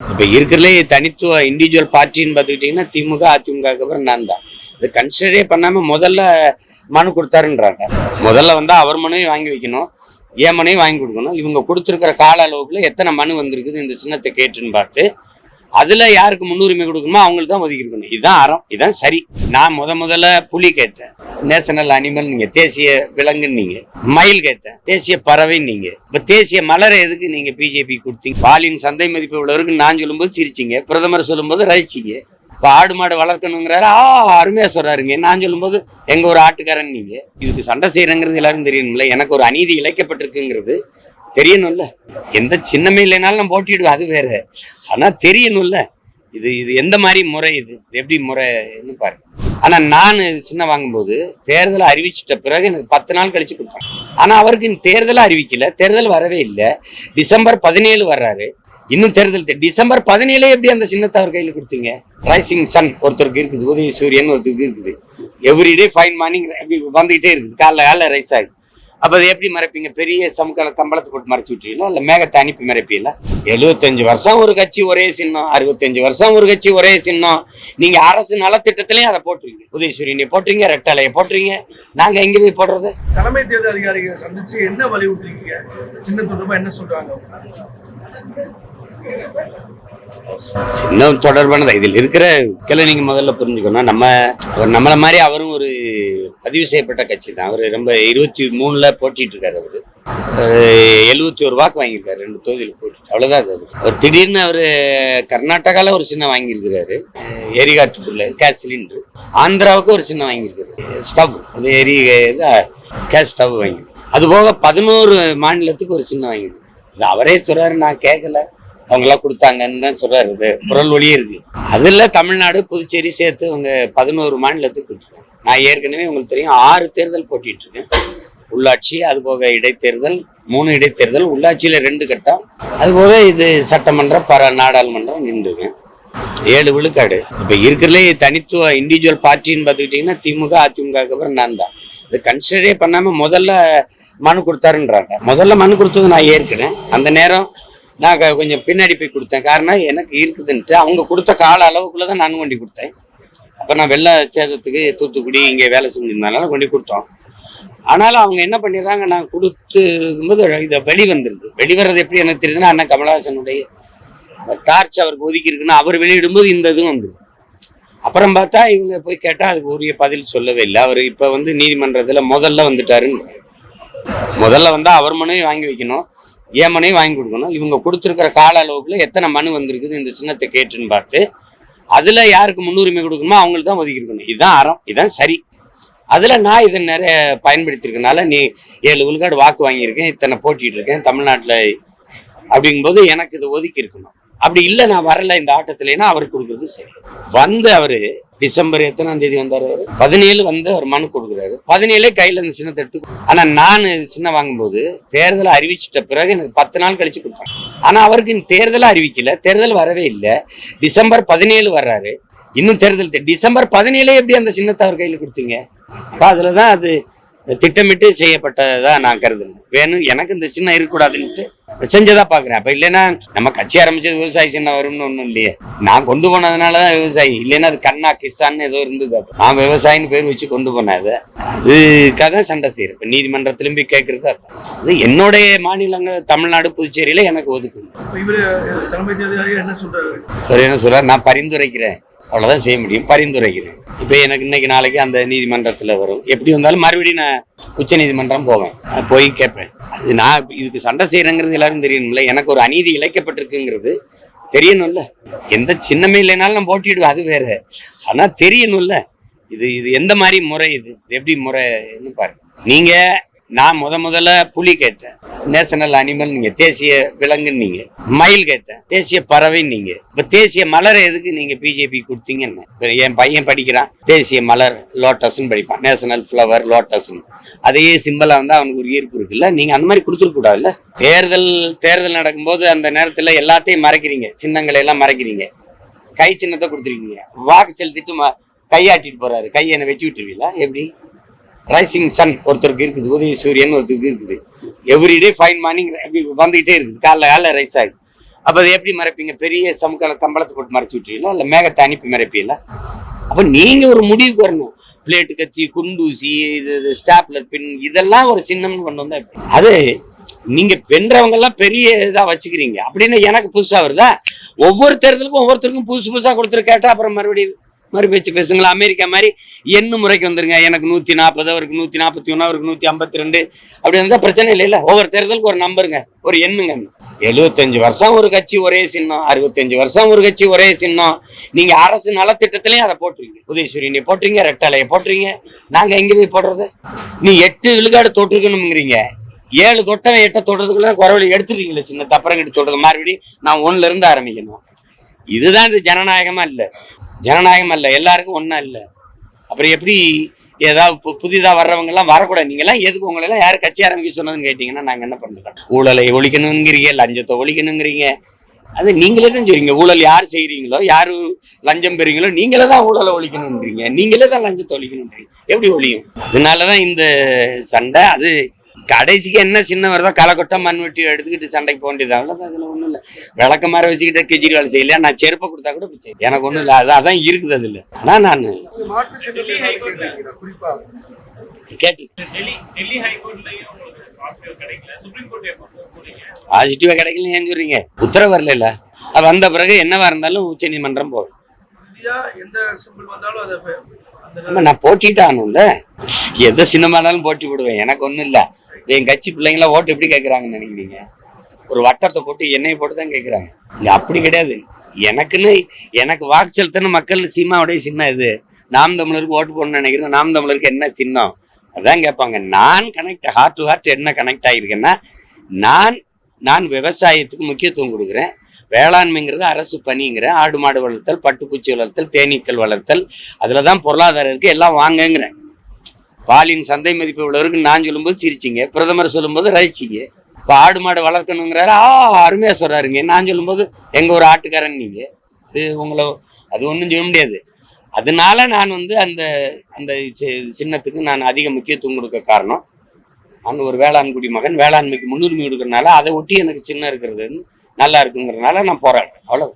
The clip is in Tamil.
இப்போ இருக்கிறதுலே தனித்துவ இண்டிவிஜுவல் பார்ட்டின்னு பார்த்துக்கிட்டிங்கன்னா திமுக அதிமுகவுக்கு அப்புறம் நான் தான். இது கன்சிடரே பண்ணாமல் முதல்ல மனு கொடுத்தாருன்றாங்க. முதல்ல வந்து அவர் மனுவையும் வாங்கி வைக்கணும் என் மனுவையும் வாங்கி கொடுக்கணும். இவங்க கொடுத்துருக்கிற கால அளவுக்குள்ள எத்தனை மனு வந்திருக்குது இந்த சின்னத்தை கேட்டுன்னு பார்த்து அதில் யாருக்கு முன்னுரிமை கொடுக்கணுமோ அவங்களுக்கு தான் ஒதுக்கி இருக்கணும். இதுதான் அறம். இதுதான் சரி. நான் முத முதல்ல புலி கேட்டேன். நேஷனல் அனிமல் நீங்க தேசிய விலங்குன்னு நீங்க. மயில் கேட்டேன். தேசிய பறவை நீங்க. இப்ப தேசிய மலரை எதுக்கு நீங்க பிஜேபி கொடுத்தீங்க? பாலின் சந்தை மதிப்பு உள்ளவருக்கு நான் சொல்லும்போது சிரிச்சிங்க. பிரதமர் சொல்லும்போது ரசிச்சிங்க. இப்போ ஆடு மாடு வளர்க்கணுங்கிறாரு. ஆ அருமையாக சொல்கிறாருங்க நான் சொல்லும்போது எங்கள் ஒரு ஆட்டுக்காரன் நீங்கள் இதுக்கு சண்டை செய்கிறேங்கிறது எல்லாரும் தெரியணும்ல எனக்கு ஒரு அநீதி இழைக்கப்பட்டிருக்குங்கிறது. தெரியணும்ல. எந்த சின்னமே இல்லைனாலும் நான் போட்டிடுவோம் அது வேற. ஆனால் தெரியணும்ல. இது இது எந்த மாதிரி முறை இது? எப்படி முறைன்னு பாருங்க. ஆனால் நான் சின்ன வாங்கும்போது தேர்தலை அறிவிச்சிட்ட பிறகு எனக்கு பத்து நாள் கழிச்சு கொடுத்தாங்க. ஆனால் அவருக்கு தேர்தலை அறிவிக்கல. தேர்தல் வரவே இல்லை. டிசம்பர் பதினேழு வர்றாரு. இன்னும் தேர்தல் டிசம்பர் பதினேழே எப்படி அந்த சின்னத்தை அவர் கையில் கொடுத்தீங்க? ரைசிங் சன் ஒருத்தருக்கு இருக்குது உதய சூரியன் ஒருத்தருக்கு இருக்குது. எவ்ரிடே ஃபைன் மார்னிங் வந்துகிட்டே இருக்குது. காலைல காலைல ரைஸ் ஆகுது. அப்போ அதை எப்படி மறைப்பீங்க? பெரிய சமுக்கால கம்பளத்தை போட்டு மறைச்சி விட்டுறீங்களா இல்லை மேகத்தை அனுப்பி மறைப்பீங்களா? எழுபத்தஞ்சு வருஷம் ஒரு கட்சி ஒரே சின்னம். அறுபத்தஞ்சு வருஷம் ஒரு கட்சி ஒரே சின்னம். நீங்க அரசு நலத்திட்டத்திலையும் அதை போட்டுருவீங்க. உதயசூரியனை போட்டுறீங்க ரெட்டாலையை போட்டுறீங்க நாங்க எங்கே போய் போடுறது? தலைமை தேர்தல் அதிகாரிகளை சந்திச்சு என்ன வலியுறுத்துறீங்க சின்ன தொடர்பா என்ன சொல்கிறாங்க சின்னம் தொடர்பானது. இதில் இருக்கிற கிளை நீங்க முதல்ல புரிஞ்சுக்கணும் நம்ம அவர் நம்மளை மாதிரி அவரும் ஒரு பதிவு செய்யப்பட்ட கட்சி தான். அவர் ரொம்ப இருபத்தி மூணுல போட்டிட்டு இருக்காரு அவரு. எழுபத்தி ஒரு வாக்கு வாங்கியிருக்காரு ரெண்டு தொகுதியில் போட்டு அவ்வளவுதான் அது அவர். திடீர்னு அவர் கர்நாடகால ஒரு சின்னம் வாங்கியிருக்கிறாரு. எரிகாட்டுக்குள்ள கேஸ் சிலிண்டர் ஆந்திராவுக்கு ஒரு சின்ன வாங்கியிருக்காரு ஸ்டவ். அது எரி இது கேஸ் ஸ்டவ் வாங்கி அது போக பதினோரு மாநிலத்துக்கு ஒரு சின்ன வாங்கியிருக்கு இது அவரே சொல்றாரு நான் கேட்கல அவங்களாம் கொடுத்தாங்கன்னு தான் சொல்றாரு. இது குரல் ஒளியே இருக்கு. அதுல தமிழ்நாடு புதுச்சேரி சேர்த்து அவங்க பதினோரு மாநிலத்துக்கு கொடுத்துருக்காங்க நான் ஏற்கனவே உங்களுக்கு தெரியும் ஆறு தேர்தல் போட்டிட்டு இருக்கேன். உள்ளாட்சி அது போக இடைத்தேர்தல் மூணு இடைத்தேர்தல் உள்ளாட்சியில ரெண்டு கட்டம். அதுபோக இது சட்டமன்றம் பர நாடாளுமன்றம் நின்றுங்க ஏழு விழுக்காடு. இப்ப இருக்கிறதுலே தனித்துவ இண்டிவிஜுவல் பார்ட்டின்னு பார்த்துக்கிட்டிங்கன்னா திமுக அதிமுகவுக்கு அப்புறம் நான் தான். இது கன்சிடரே பண்ணாம முதல்ல மனு கொடுத்தாருன்றாங்க. முதல்ல மனு கொடுத்தது நான் ஏற்கனேன் அந்த நேரம் நான் க- கொஞ்சம் பின்னாடி போய் கொடுத்தேன். காரணம் எனக்கு இருக்குதுன்ட்டு அவங்க கொடுத்த கால அளவுக்குள்ள தான் நான் கொண்டு கொடுத்தேன். அப்போ நான் வெள்ள சேதத்துக்கு தூத்துக்குடி இங்கே வேலை செஞ்சிருந்தனால கொண்டு கொடுத்தோம். ஆனாலும் அவங்க என்ன பண்ணிடுறாங்க நான் கொடுத்துக்கும்போது இதை வெளி வந்துருது வெளிவரது எப்படி எனக்கு தெரியுதுன்னா அண்ணன் கமலஹாசனுடைய டார்ச் அவருக்கு ஒதுக்கி இருக்குன்னா அவர் வெளியிடும்போது இந்த இதுவும் வந்துடுது அப்புறம் பார்த்தா இவங்க போய் கேட்டால் அதுக்கு உரிய பதில் சொல்லவே இல்லை. அவர் இப்போ வந்து நீதிமன்றத்தில் முதல்ல வந்துட்டாருன்னு. முதல்ல வந்தால் அவர் மனுவையும் வாங்கி வைக்கணும். என் வாங்கி கொடுக்கணும். இவங்க கொடுத்துருக்கிற கால அளவுக்குள்ள எத்தனை மனு வந்திருக்குது இந்த சின்னத்தை கேட்டுன்னு பார்த்து அதில் யாருக்கு முன்னுரிமை கொடுக்கணுமோ அவங்களுக்கு தான் ஒதுக்கி இருக்கணும். இதுதான் அறம் இதுதான் சரி. அதில் நான் இதை நிறைய பயன்படுத்தியிருக்கனால நீ ஏழு விழுக்காடு வாக்கு வாங்கியிருக்கேன் இத்தனை போட்டிகிட்டு இருக்கேன் தமிழ்நாட்டில் அப்படிங்கும்போது எனக்கு இதை ஒதுக்கி இருக்கணும். அப்படி இல்லை நான் வரல இந்த ஆட்டத்துலனா அவருக்கு கொடுக்குறது சரி. வந்து அவரு டிசம்பர் எத்தனாம் தேதி வந்தார் அவர்? பதினேழு வந்து அவர் மனு கொடுக்குறாரு. பதினேழே கையில் இந்த சின்னத்தை எடுத்து ஆனா நான் சின்ன வாங்கும்போது தேர்தலை அறிவிச்சிட்ட பிறகு எனக்கு பத்து நாள் கழிச்சு கொடுத்தாங்க ஆனா அவருக்கு இந்த தேர்தலை அறிவிக்கல. தேர்தல் வரவே இல்லை. டிசம்பர் பதினேழு வர்றாரு. இன்னும் தேர்தல் டிசம்பர் பதினேழே எப்படி அந்த சின்னத்தை அவர் கையில் கொடுத்தீங்க? அப்ப அதுலதான் அது திட்டமிட்டு செய்யப்பட்டதாக நான் கருதுனேன் வேணும் எனக்கு இந்த சின்னம் இருக்கக்கூடாதுன்ட்டு செஞ்சதா பாக்குறேன். அப்ப இல்லைன்னா நம்ம கட்சி ஆரம்பிச்சது விவசாயி சின்னம் வரும்னு ஒண்ணும் இல்லையே. நான் கொண்டு போனதுனாலதான் விவசாயி. இல்லைன்னா அது கண்ணா கிசான்னு ஏதோ இருந்தது. நான் விவசாயின்னு பேர் வச்சு கொண்டு போனேன் அதை. அதுக்காக தான் சண்டை செய்யறேன் இப்ப நீதிமன்றத்திலும் போய் கேட்கறது அது என்னுடைய மாநிலங்கள் தமிழ்நாடு புதுச்சேரியில எனக்கு ஒதுக்குங்க அவர் என்ன சொல்றாரு? நான் பரிந்துரைக்கிறேன். அவ்வளோதான் செய்ய முடியும். பரிந்துரைக்கிறேன். இப்போ எனக்கு இன்னைக்கு நாளைக்கு அந்த நீதிமன்றத்தில் வரும். எப்படி வந்தாலும் மறுபடியும் நான் உச்ச நீதிமன்றம் போவேன். போய் கேட்பேன். அது நான் இதுக்கு சண்டை செய்கிறேங்கிறது எல்லாரும் தெரியணும்ல. எனக்கு ஒரு அநீதி இழைக்கப்பட்டிருக்குங்கிறது தெரியணும்ல. எந்த சின்னமே இல்லைனாலும் நான் போட்டிடுவேன் அது வேற. ஆனால் தெரியணும்ல. இது இது எந்த மாதிரி முறை இது? எப்படி முறைன்னு பாருங்க. நீங்கள் நான் முத முதல்ல புலி கேட்டேன். நேஷனல் அனிமல் நீங்க தேசிய விலங்குன்னு நீங்க. மயில் கேட்டேன். தேசிய பறவை நீங்க. இப்ப தேசிய மலர் எதுக்கு நீங்க பிஜேபி கொடுத்தீங்கன்னு? என் பையன் படிக்கிறான். தேசிய மலர் லோட்டஸ்ன்னு படிப்பான். நேஷனல் ஃப்ளவர் லோட்டஸ்ன்னு அதையே சிம்பிளா வந்து அவனுக்கு ஒரு ஈர்ப்பு இருக்குல்ல? நீங்க அந்த மாதிரி கொடுத்துருக்க கூடாதுல்ல? தேர்தல் தேர்தல் நடக்கும்போது அந்த நேரத்துல எல்லாத்தையும் மறைக்கிறீங்க. சின்னங்களை எல்லாம் மறைக்கிறீங்க. கை சின்னத்தை கொடுத்துருக்கீங்க. வாக்கு செலுத்திட்டு கையாட்டிட்டு போறாரு. கையை என்ன வெட்டி விட்டுருவீங்களா? எப்படி? ரைசிங் சன் ஒருத்தருக்கு இருக்குது உதய சூரியன் ஒருத்தருக்கு இருக்குது. எவ்ரிடே ஃபைன் மார்னிங் வந்துகிட்டே இருக்குது. காலைல காலைல ரைஸ் ஆகுது அப்போ அதை எப்படி மறைப்பீங்க? பெரிய சமுக்கால கம்பளத்தை போட்டு மறைச்சு விட்டுறீங்களா? இல்லை மேகத்தை அனுப்பி மறைப்பீங்களா? அப்போ நீங்கள் ஒரு முடிவுக்கு வரணும். பிளேட்டு கத்தி குண்டூசி இது இது ஸ்டாப்லர் பின் இதெல்லாம் ஒரு சின்னம்னு கொண்டு வந்தா அது நீங்க வென்றவங்கெல்லாம் பெரிய இதா வச்சுக்கிறீங்க. அப்படின்னு எனக்கு புதுசா வருதா? ஒவ்வொரு தேர்தலுக்கும் ஒவ்வொருத்தருக்கும் புதுசு புதுசா கொடுத்துரு கேட்டா அப்புறம் மறுபடியும் மறு பேச்சு பேசுங்களா அமெரிக்கா மாதிரி எண்ணு முறைக்கு வந்துருங்க. எனக்கு நூத்தி நாற்பது அவருக்கு நூத்தி நாற்பத்தி ஒன்று அவருக்கு நூத்தி ஐம்பத்தி ரெண்டு. அப்படி இருந்தா பிரச்சனை இல்லை இல்ல. ஒவ்வொரு தேர்தலுக்கு ஒரு நம்பருங்க ஒரு எண்ணுங்க. எழுபத்தஞ்சு வருஷம் ஒரு கட்சி ஒரே சின்னம். அறுபத்தஞ்சு வருஷம் ஒரு கட்சி ஒரே சின்னம். நீங்க அரசு நலத்திட்டத்திலையும் அதை போட்டுருங்க. உதயசூரியனை போட்டுறீங்க ரெட்டாலையை போட்டுறீங்க நாங்க எங்க போய் போடுறது? நீ எட்டு விழுக்காடு தொட்டிருக்கணுங்கிறீங்க ஏழு தொட்டவன் எட்ட தொடுறதுக்குள்ள குறவழி எடுத்துருக்கீங்களே சின்ன தப்பரங்கிட்டு தொடுறது. மறுபடியும் நான் ஒண்ணுல இருந்து ஆரம்பிக்கணும். இதுதான் இது ஜனநாயகமா இல்ல. ஜனநாயகம் அல்ல எல்லாருக்கும் ஒன்றா இல்லை. அப்புறம் எப்படி ஏதாவது புதிதாக வர்றவங்கெல்லாம் வரக்கூடாது. நீங்கள்லாம் எதுக்கு உங்களை எல்லாம் கட்சி ஆரம்பிக்க சொன்னதுன்னு கேட்டிங்கன்னா நாங்கள் என்ன பண்ணுறது ஊழலை ஒழிக்கணுங்கிறீங்க லஞ்சத்தை ஒழிக்கணுங்கிறீங்க. அது நீங்களே தான் சொல்றீங்க. ஊழல் யார் செய்கிறீங்களோ யார் லஞ்சம் பெறீங்களோ நீங்களே தான் ஊழலை ஒழிக்கணுன்றீங்க நீங்களே தான் லஞ்சத்தை ஒழிக்கணுன்றீங்க எப்படி ஒழியும்? அதனாலதான் இந்த சண்டை அது கடைசிக்கு என்ன சின்ன வருதோ களைக்கொட்டை மண்வெட்டி எடுத்துக்கிட்டு சண்டைக்கு போக வேண்டியது. அவ்வளோதான் அதில் ஒன்றும் இல்லை. விளக்க மாதிரி வச்சுக்கிட்டு கெஜ்ரிவால் செய்யலையா? நான் செருப்பை கொடுத்தா கூட பிச்சை. எனக்கு ஒன்றும் இல்லை. அது அதான் இருக்குது அதில். ஆனால் நான் கேட்டு கிடைக்கல பாசிட்டிவாக கிடைக்கல ஏன் சொல்றீங்க? உத்தரவு வரல அது வந்த பிறகு என்னவா இருந்தாலும் உச்ச நீதிமன்றம் போகும். ஆமா நான் போட்டிட்டு ஆகணும்ல எந்த சினிமானாலும் போட்டி விடுவேன் எனக்கு ஒன்றும் இல்லை. என் கட்சி பிள்ளைங்களாம் ஓட்டு எப்படி கேட்குறாங்கன்னு நினைக்கிறீங்க? ஒரு வட்டத்தை போட்டு எண்ணெயை போட்டு தான் கேட்குறாங்க இங்கே அப்படி கிடையாது. எனக்குன்னு எனக்கு வாக்கு செலுத்தணும் மக்கள் சீமாவுடைய சின்னம் இது. நாம் தமிழருக்கு ஓட்டு போடணும்னு நினைக்கிறேன் நாம் தமிழருக்கு என்ன சின்னம்? அதான் கேட்பாங்க. நான் கனெக்ட் ஹார்ட் டு ஹார்ட் என்ன கனெக்ட் ஆகியிருக்கேன்னா நான் நான் விவசாயத்துக்கு முக்கியத்துவம் கொடுக்குறேன். வேளாண்மைங்கிறது அரசு பணிங்கிறேன் ஆடு மாடு வளர்த்தல் பட்டுப்பூச்சி வளர்த்தல் தேனீக்கள் வளர்த்தல் அதில் தான் பொருளாதாரம் இருக்குது எல்லாம் வாங்கங்கிறேன். பாலின் சந்தை மதிப்பு உள்ளவருக்கு நான் சொல்லும்போது சிரிச்சிங்க. பிரதமர் சொல்லும்போது ரசிச்சிங்க. இப்போ ஆடு மாடு வளர்க்கணுங்கிறாரு. ஆ அருமையாக சொல்கிறாருங்க நான் சொல்லும்போது எங்கள் ஒரு ஆட்டுக்காரன் நீங்கள் அது உங்களை அது ஒன்றும் சொல்ல முடியாது. அதனால நான் வந்து அந்த அந்த சின்னத்துக்கு நான் அதிக முக்கியத்துவம் கொடுக்க காரணம் நான் ஒரு வேளாண்குடி மகன் வேளாண்மைக்கு முன்னுரிமை கொடுக்கறனால அதை ஒட்டி எனக்கு சின்ன இருக்கிறது நல்லா இருக்குங்கிறனால நான் போராடுறேன். அவ்வளோ